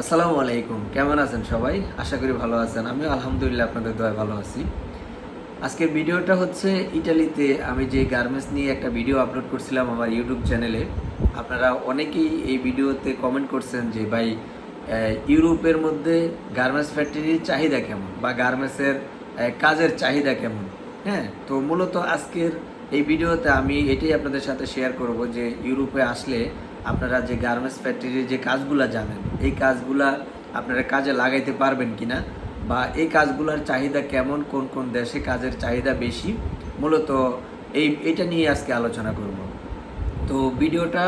আসসালামু আলাইকুম। কেমন আছেন সবাই? আশা করি ভালো আছেন। আমিও আলহামদুলিল্লাহ আপনাদের দয়া ভালো আছি। আজকের ভিডিওটা হচ্ছে ইটালিতে আমি যে গার্মেন্টস নিয়ে একটা ভিডিও আপলোড করছিলাম আমার ইউটিউব চ্যানেলে। আপনারা অনেকেই এই ভিডিওতে কমেন্ট করছেন যে, ভাই ইউরোপের মধ্যে গার্মেন্টস ফ্যাক্টরির চাহিদা কেমন? বা গার্মেন্টসের কাজের চাহিদা কেমন? হ্যাঁ তো মূলত আজকের এই ভিডিওতে আমি এটাই আপনাদের সাথে শেয়ার করব যে, ইউরোপে আসলে আপনারা যে গার্মেন্টস ফ্যাক্টরির যে কাজগুলা জানেন, এই কাজগুলা আপনারা কাজে লাগাইতে পারবেন কিনা বা এই কাজগুলোর চাহিদা কেমন, কোন কোন দেশে কাজের চাহিদা বেশি, মূলত এই, এটা নিয়ে আজকে আলোচনা করব। তো ভিডিওটা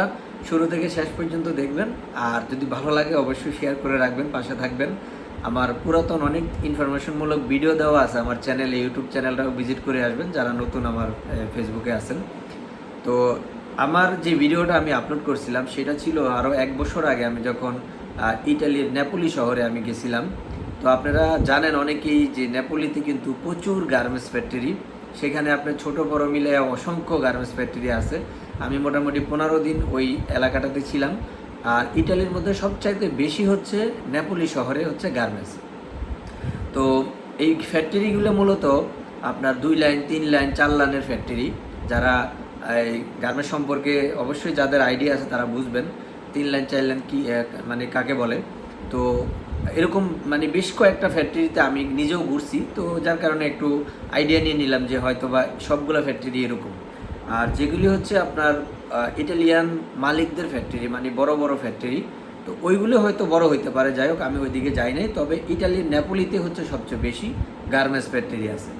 শুরু থেকে শেষ পর্যন্ত দেখবেন, আর যদি ভালো লাগে অবশ্যই শেয়ার করে রাখবেন, পাশে থাকবেন। আমার পুরাতন অনেক ইনফরমেশনমূলক ভিডিও দেওয়া আছে আমার চ্যানেলে ইউটিউব চ্যানেলটাও ভিজিট করে আসবেন, যারা নতুন আমার ফেসবুকে আছেন। তো আমার যে ভিডিওটা আমি আপলোড করছিলাম, সেটা ছিল আরও এক বছর আগে আমি যখন ইটালির নেপোলি শহরে আমি গেছিলাম। তো আপনারা জানেন অনেকেই যে নেপোলিতে কিন্তু প্রচুর গার্মেন্টস ফ্যাক্টরি। সেখানে আপনার ছোট বড় মিলে অসংখ্য গার্মেন্টস ফ্যাক্টরি আছে। আমি মোটামুটি পনেরো দিন ওই এলাকাটাতে ছিলাম। আর ইটালির মধ্যে সবচাইতে বেশি হচ্ছে নেপোলি শহরে হচ্ছে গার্মেন্টস। তো এই ফ্যাক্টরিগুলো মূলত আপনার দুই লাইন, তিন লাইন, চার লাইনের ফ্যাক্টরি। যারা এই গার্মেন্টস সম্পর্কে অবশ্যই যাদের আইডিয়া আছে তারা বুঝবেন, তিন লাইন, চার লাইন কি মানে কাকে বলে। তো এরকম মানে বেশ কয়েকটা ফ্যাক্টরিতে আমি নিজেও ঘুরছি, তো যার কারণে একটু আইডিয়া নিয়ে নিলাম যে হয়তো বা সবগুলো ফ্যাক্টরি এরকম। আর যেগুলি হচ্ছে আপনার ইটালিয়ান মালিকদের ফ্যাক্টরি মানে বড় বড় ফ্যাক্টরি তো ওইগুলো হয়তো বড় হইতে পারে। যাই হোক, আমি ওইদিকে যাই নাই, তবে ইটালির নেপোলিতে হচ্ছে সবচেয়ে বেশি গার্মেন্টস ফ্যাক্টরি আছে।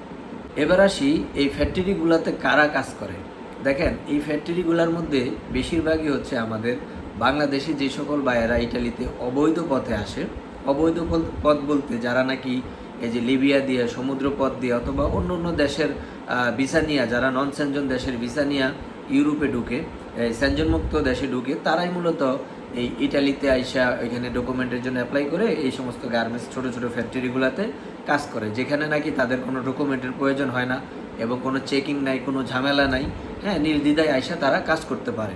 এবার আসি, এই ফ্যাক্টরিগুলোতে কারা কাজ করে? দেখেন, এই ফ্যাক্টরিগুলোর মধ্যে বেশিরভাগই হচ্ছে আমাদের বাংলাদেশি যে সকল বায়েরা ইটালিতে অবৈধ পথে আসে, অবৈধ পথ- বলতে যারা নাকি এই যে লিবিয়া দিয়ে সমুদ্র পথ দিয়ে অথবা অন্য অন্য দেশের ভিসা নিয়ে, যারা নন সেনজন দেশের ভিসা নিয়ে ইউরোপে ঢুকে, এই সেনজন মুক্ত দেশে ঢুকে, তারাই মূলত এই ইটালিতে আইসা এখানে ডকুমেন্টের জন্য অ্যাপ্লাই করে এই সমস্ত গার্মেন্টস ছোটো ছোটো ফ্যাক্টরিগুলোতে কাজ করে, যেখানে নাকি তাদের কোনো ডকুমেন্টের প্রয়োজন হয় না। এবং কোনো চেকিং নাই কোনো ঝামেলা নাই। হ্যাঁ নির্দ্বিধায় আইসা তারা কাজ করতে পারে।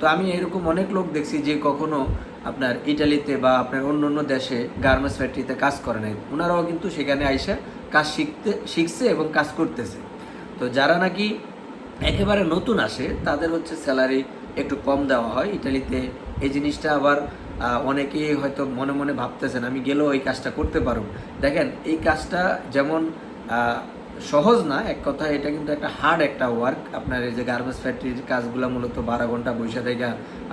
তো আমি এরকম অনেক লোক দেখছি যে কখনো আপনার ইটালিতে বা আপনার অন্য অন্য দেশে গার্মেন্টস ফ্যাক্টরিতে কাজ করে নাই। ওনারাও কিন্তু সেখানে আইসা কাজ শিখতে শিখছে এবং কাজ করতেছে। তো যারা নাকি একেবারে নতুন আসে তাদের হচ্ছে স্যালারি একটু কম দেওয়া হয়। ইটালিতে এই জিনিসটা আবার আহ, অনেকে হয়তো মনে মনে ভাবতেছেন আমি গেলেও এই কাজটা করতে পারব। দেখেন এই কাজটা যেমন সহজ না, এক কথা এটা কিন্তু একটা হার্ড একটা ওয়ার্ক আপনার এই যে গার্মেন্টস ফ্যাক্টরির কাজগুলো মূলত বারো ঘণ্টা বৈশা থেকে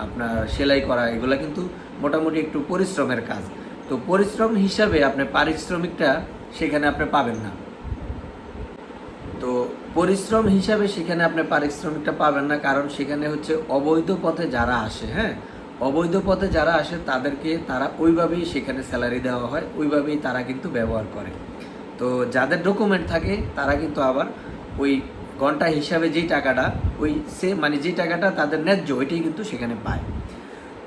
আপনার সেলাই করা, এগুলো কিন্তু মোটামুটি একটু পরিশ্রমের কাজ। তো পরিশ্রম হিসাবে আপনার পারিশ্রমিকটা সেখানে আপনি পাবেন না। তো পরিশ্রম হিসাবে সেখানে আপনি পারিশ্রমিকটা পাবেন না, কারণ সেখানে হচ্ছে অবৈধ পথে যারা আসে হ্যাঁ? অবৈধ পথে যারা আসে তাদেরকে তারা ওইভাবেই সেখানে স্যালারি দেওয়া হয়, ওইভাবেই তারা কিন্তু ব্যবহার করে। তো যাদের ডকুমেন্ট থাকে, তারা কিন্তু আবার ওই ঘণ্টা হিসাবে যেই টাকাটা, ওই সে মানে যে টাকাটা তাদের ন্যায্য, ওইটাই কিন্তু সেখানে পায়।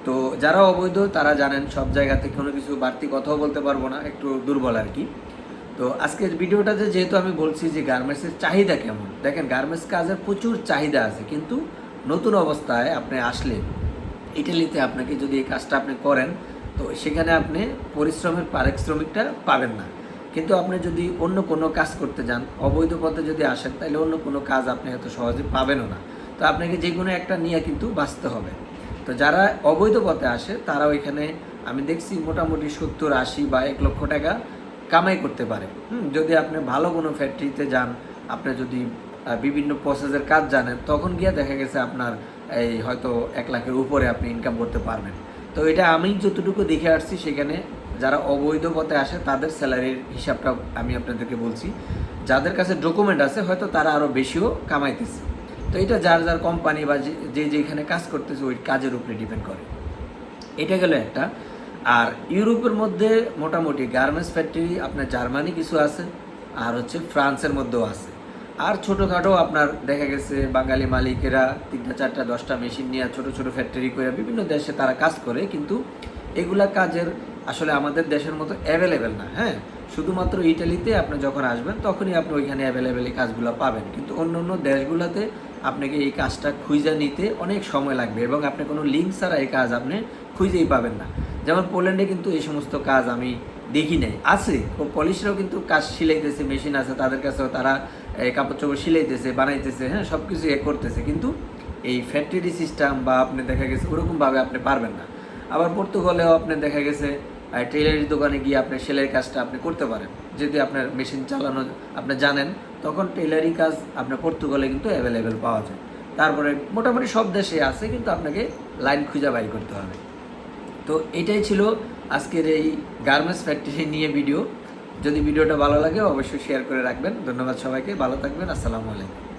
তো যারা অবৈধ, তারা জানেন সব জায়গাতে কোনো কিছু বাড়তি কথাও বলতে পারব না, একটু দুর্বল আর কি। তো আজকের ভিডিওটাতে যেহেতু আমি বলছি যে গার্মেন্টসের চাহিদা কেমন, দেখেন গার্মেন্টস কাজের প্রচুর চাহিদা আছে, কিন্তু নতুন অবস্থায় আপনি আসলে ইটালিতে আপনাকে যদি এই কাজটা আপনি করেন, তো সেখানে আপনি পরিশ্রমের পারিশ্রমিকটা পাবেন না। কিন্তু আপনি যদি অন্য কোনো কাজ করতে যান, অবৈধ পথে যদি আসেন, তাহলে অন্য কোনো কাজ আপনি এত সহজে পাবেনও না। তো আপনাকে যে কোনো একটা নিয়ে কিন্তু বাঁচতে হবে। তো যারা অবৈধ পথে আসে তারা ওইখানে আমি দেখছি মোটামুটি সত্তর, আশি বা এক লক্ষ টাকা কামাই করতে পারে। হুম, যদি আপনি ভালো কোনো ফ্যাক্টরিতে যান, আপনি যদি বিভিন্ন প্রসেসের কাজ জানেন, তখন গিয়ে দেখা গেছে আপনার এই হয়তো এক লাখের উপরে আপনি ইনকাম করতে পারবেন। তো এটা আমি যতটুকু দেখে আসছি, সেখানে যারা অবৈধ পথে আসে, তাদের স্যালারির হিসাবটা আমি আপনাদেরকে বলছি। যাদের কাছে ডকুমেন্ট আছে, হয়তো তারা আরও বেশিও কামাইতেছে। তো এটা যার যার কোম্পানি বা যে যেখানে কাজ করতেছে, ওই কাজের উপরে ডিপেন্ড করে। এটা গেল একটা। আর ইউরোপের মধ্যে মোটামুটি গার্মেন্টস ফ্যাক্টরি, আপনার জার্মানি কিছু আছে, আর হচ্ছে ফ্রান্সের মধ্যেও আছে। আর ছোটোখাটো আপনার দেখা গেছে, বাঙালি মালিকেরা তিনটা, চারটা, দশটা মেশিন নিয়ে ছোট ছোট ফ্যাক্টরি করে বিভিন্ন দেশে তারা কাজ করে, কিন্তু এগুলা কাজের আসলে আমাদের দেশের মতো অ্যাভেলেবেল না হ্যাঁ? শুধুমাত্র ইটালিতে আপনি যখন আসবেন, তখনই আপনি ওইখানে অ্যাভেলেবেল এই কাজগুলো পাবেন। কিন্তু অন্য অন্য দেশগুলোতে আপনাকে এই কাজটা খুঁজে নিতে অনেক সময় লাগবে এবং আপনি কোনো লিঙ্ক ছাড়া এই কাজ আপনি খুঁজেই পাবেন না। যেমন পোল্যান্ডে কিন্তু এই সমস্ত কাজ আমি দেখি নাই। আছে, ও পলিশরাও কিন্তু কাজ সিলাইতেছে মেশিন আছে, তাদের কাছেও তারা এই কাপড় চোপড় সিলাইতেছে, বানাইতেছে হ্যাঁ? সব কিছু এ করতেছে। কিন্তু এই ফ্যাক্টরি সিস্টেম বা আপনি দেখা গেছে ওরকমভাবে আপনি পারবেন না। আবার পর্তুগালেও আপনি দেখা গেছে টেলারি দোকানে গিয়ে আপনি সেলাইয়ের কাজটা আপনি করতে পারেন। যদি আপনার মেশিন চালানো আপনি জানেন, তখন টেলারি কাজ আপনার পর্তুগালে কিন্তু অ্যাভেলেবেল পাওয়া যায়। তারপরে মোটামুটি সব দেশে আছে, কিন্তু আপনাকে লাইন খুঁজে বাইর করতে হবে। তো এটাই ছিল আজকের এই গার্মেন্টস ফ্যাক্টরি নিয়ে ভিডিও যদি ভিডিওটা ভালো লাগে, অবশ্যই শেয়ার করে রাখবেন। ধন্যবাদ সবাইকে, ভালো থাকবেন, আসসালামু আলাইকুম।